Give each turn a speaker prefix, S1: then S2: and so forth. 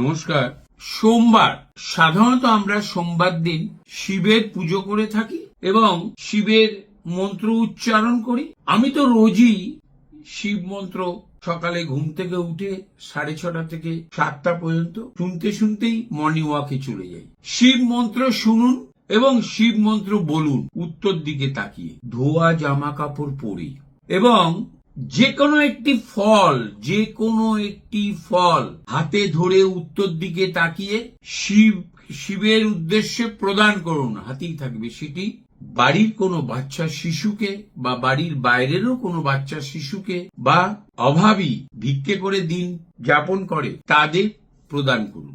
S1: নমস্কার। সোমবার, সাধারণত আমরা সোমবার দিন শিবের পুজো করে থাকি এবং শিবের মন্ত্র উচ্চারণ করি। আমি তো রোজই শিব মন্ত্র সকালে ঘুম থেকে উঠে সাড়ে ছটা থেকে সাতটা পর্যন্ত শুনতে শুনতেই মর্নিং ওয়াকে চলে যাই। শিব মন্ত্র শুনুন এবং শিব মন্ত্র বলুন, উত্তর দিকে তাকিয়ে, ধোয়া জামা কাপড় পরি এবং যে কোনো একটি ফল যে কোনো একটি ফল হাতে ধরে উত্তর দিকে তাকিয়ে শিব, শিবের উদ্দেশ্যে প্রদান করুন, হাতেই থাকবে সেটি। বাড়ির কোনো বাচ্চা শিশুকে বা বাড়ির বাইরেরও কোনো বাচ্চা শিশুকে বা অভাবী ভিক্ষে করে দিন, যাপন করে, তাদের প্রদান করুন।